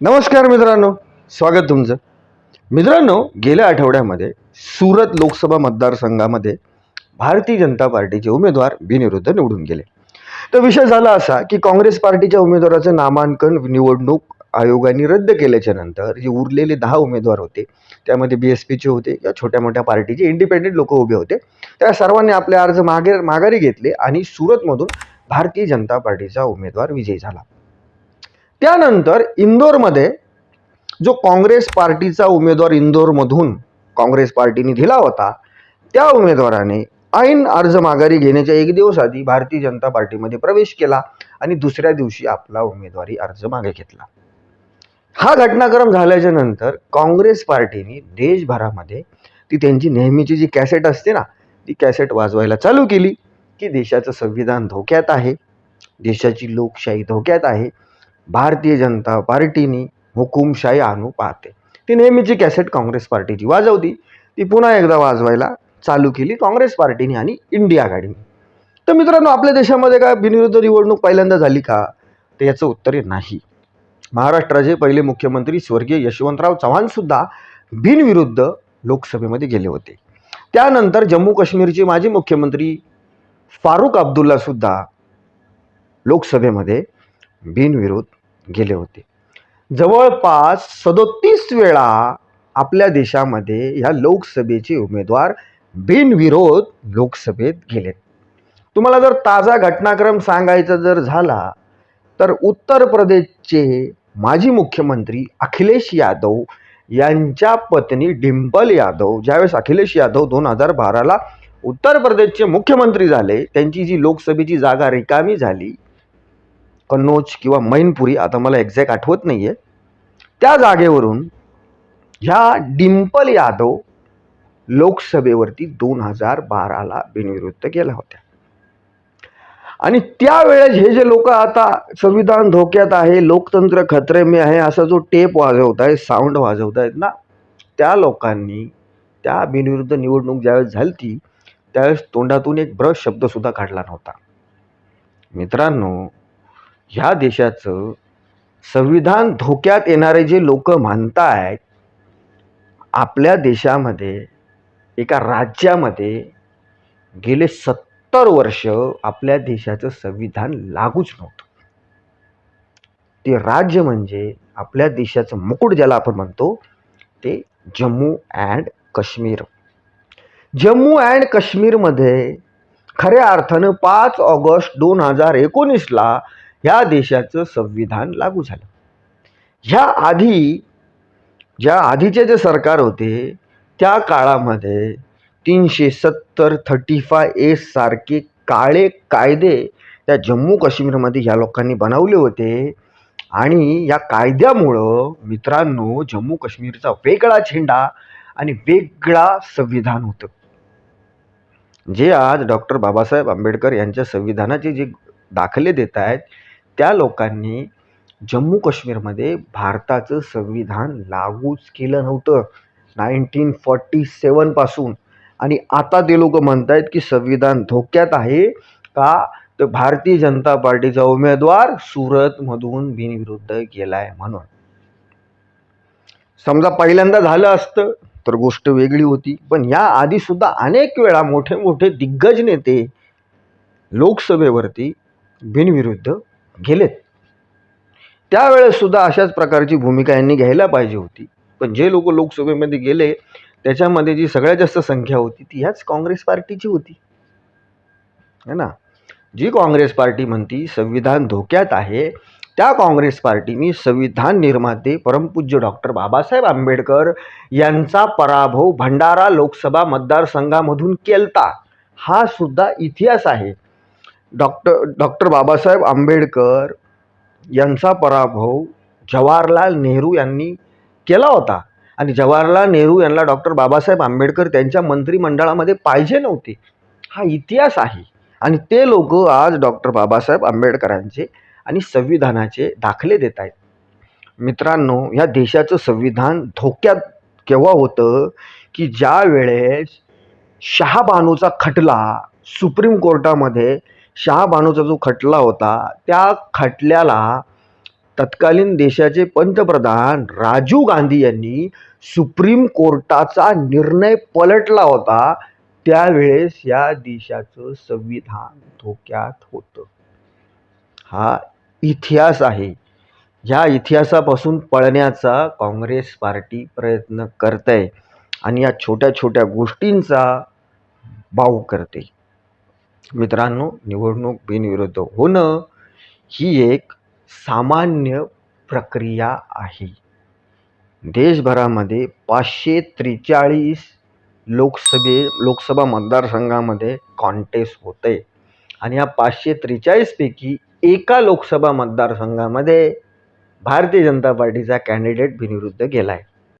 नमस्कार मित्रांनो स्वागत तुमचं. मित्रांनो गेल्या आठवड्यामध्ये सुरत लोकसभा मतदारसंघामध्ये भारतीय जनता पार्टीचे उमेदवार बिनविरुद्ध निवडून गेले. तर विषय झाला असा की काँग्रेस पार्टीच्या उमेदवाराचं नामांकन निवडणूक आयोगाने रद्द केल्याच्यानंतर जे उरलेले दहा उमेदवार होते त्यामध्ये बी एस पीचे होते या छोट्या मोठ्या पार्टीचे इंडिपेंडेंट लोक उभे होते. त्या सर्वांनी आपले अर्ज मागे माघारी घेतले आणि सुरतमधून भारतीय जनता पार्टीचा उमेदवार विजयी झाला. त्यानंतर इंदोरमध्ये जो काँग्रेस पार्टीचा उमेदवार इंदोरमधून काँग्रेस पार्टीने दिला होता त्या उमेदवाराने ऐन अर्ज माघारी घेण्याच्या एक दिवस आधी भारतीय जनता पार्टीमध्ये प्रवेश केला आणि दुसऱ्या दिवशी आपला उमेदवारी अर्ज मागे घेतला. हा घटनाक्रम झाल्याच्यानंतर काँग्रेस पार्टीने देशभरामध्ये ती त्यांची नेहमीची जी कॅसेट असते ना ती कॅसेट वाजवायला चालू केली की देशाचं संविधान धोक्यात आहे देशाची लोकशाही धोक्यात आहे भारतीय जनता पार्टीनी हुकुमशाही आणू पाहते ती नेहमीची कॅसेट काँग्रेस पार्टीची. वाजवती ती पुन्हा एकदा वाजवायला चालू केली काँग्रेस पार्टीने आणि इंडिया आघाडीने तर मित्रांनो आपल्या देशामध्ये काय बिनविरुद्ध निवडणूक पहिल्यांदा झाली का? तर याचं उत्तर नाही. महाराष्ट्राचे पहिले मुख्यमंत्री स्वर्गीय यशवंतराव चव्हाणसुद्धा बिनविरुद्ध लोकसभेमध्ये गेले होते. त्यानंतर जम्मू काश्मीरचे माजी मुख्यमंत्री फारुख अब्दुल्लासुद्धा लोकसभेमध्ये बिनविरोध गेले होते. जवळपास सदोतीस वेळा आपल्या देशामध्ये ह्या लोकसभेचे उमेदवार बिनविरोध लोकसभेत गेलेत. तुम्हाला जर ताजा घटनाक्रम सांगायचा जर झाला तर उत्तर प्रदेशचे माजी मुख्यमंत्री अखिलेश यादव यांच्या पत्नी डिंपल यादव ज्यावेळेस अखिलेश यादव दोन हजार बाराला उत्तर प्रदेशचे मुख्यमंत्री झाले त्यांची जी लोकसभेची जागा रिकामी झाली कन्नौज किंवा मैनपुरी आता मला एक्झॅक्ट आठवत नाही आहे त्या जागेवरून ह्या डिंपल यादव लोकसभेवरती दोन हजार बाराला बिनविरुद्ध गेल्या होत्या. आणि त्यावेळेस हे जे लोक आता संविधान धोक्यात आहे लोकतंत्र खतरे में आहे असा जो टेप वाजवत आहे साऊंड वाजवत आहेत ना त्या लोकांनी त्या बिनविरुद्ध निवडणूक ज्यावेळेस झाली ती त्यावेळेस तोंडातून एक ब्रश शब्दसुद्धा काढला नव्हता. मित्रांनो ह्या देशाचं संविधान धोक्यात येणारे जे लोक म्हणतायत आपल्या देशामध्ये एका राज्यामध्ये गेले सत्तर वर्ष आपल्या देशाचं संविधान लागूच नव्हतं. ते राज्य म्हणजे आपल्या देशाचं मुकुट ज्याला आपण म्हणतो ते जम्मू अँड काश्मीर. जम्मू अँड काश्मीरमध्ये खऱ्या अर्थानं पाच ऑगस्ट दोन हजार एकोणीसला ह्या देशाचं संविधान लागू झालं. ह्या आधी ज्या आधीचे जे सरकार होते त्या काळामध्ये तीनशे सत्तर थर्टी फाय ए सारखे काळे कायदे त्या जम्मू काश्मीरमध्ये ह्या लोकांनी बनवले होते. आणि या कायद्यामुळं मित्रांनो जम्मू काश्मीरचा वेगळा झेंडा आणि वेगळा संविधान होतं. जे आज डॉक्टर बाबासाहेब आंबेडकर यांच्या संविधानाचे जे दाखले देत आहेत त्या लोकांनी जम्मू काश्मीरमध्ये भारताचं संविधान लागूच केलं नव्हतं. नाईन्टीन फॉर्टी सेवनपासून आणि आता ते लोक म्हणत आहेत की संविधान धोक्यात आहे का? तर भारतीय जनता पार्टीचा उमेदवार सुरतमधून बिनविरुद्ध गेला आहे म्हणून. समजा पहिल्यांदा झालं असतं तर गोष्ट वेगळी होती. पण या आधीसुद्धा अनेक वेळा मोठे मोठे दिग्गज नेते लोकसभेवरती बिनविरुद्ध गेलेत. त्यावेळेससुद्धा अशाच प्रकारची भूमिका यांनी घ्यायला पाहिजे होती. पण जे लोक लोकसभेमध्ये गेले त्याच्यामध्ये जी सगळ्यात जास्त संख्या होती ती ह्याच काँग्रेस पार्टीची होती. है ना? जी काँग्रेस पार्टी म्हणती संविधान धोक्यात आहे त्या काँग्रेस पार्टीने संविधान निर्माते परमपूज्य डॉक्टर बाबासाहेब आंबेडकर यांचा पराभव भंडारा लोकसभा मतदारसंघामधून केलता. हा सुद्धा इतिहास आहे. डॉक्टर डॉक्टर बाबासाहेब आंबेडकर यांचा पराभव जवाहरलाल नेहरू यांनी केला होता. आणि जवाहरलाल नेहरू यांना डॉक्टर बाबासाहेब आंबेडकर त्यांच्या मंत्रिमंडळामध्ये पाहिजे नव्हते. हा इतिहास आहे. आणि ते लोक आज डॉक्टर बाबासाहेब आंबेडकरांचे आणि संविधानाचे दाखले देत आहेत. मित्रांनो या देशाचं संविधान धोक्यात केव्हा होतं? की ज्या वेळेस शहाबानूचा खटला सुप्रीम कोर्टामध्ये शहाबानूचा जो खटला होता त्या खटल्याला तत्कालीन देशाचे पंतप्रधान राजीव गांधी यांनी सुप्रीम कोर्टाचा निर्णय पलटला होता त्यावेळेस या देशाचं संविधान धोक्यात होतं. हा इतिहास आहे. ह्या इतिहासापासून पळण्याचा काँग्रेस पार्टी प्रयत्न करते आणि या छोट्या छोट्या गोष्टींचा बाऊ करते. मित्रांनो निवडणूक बिनविरोध होणं ही एक सामान्य प्रक्रिया आहे. देशभरामध्ये पाचशे त्रेचाळीस लोकसभे लोकसभा मतदारसंघामध्ये कॉन्टेस्ट होते आणि या पाचशे त्रेचाळीसपैकी एका लोकसभा मतदारसंघामध्ये भारतीय जनता पार्टीचा कॅन्डिडेट बिनविरुद्ध गेला आहे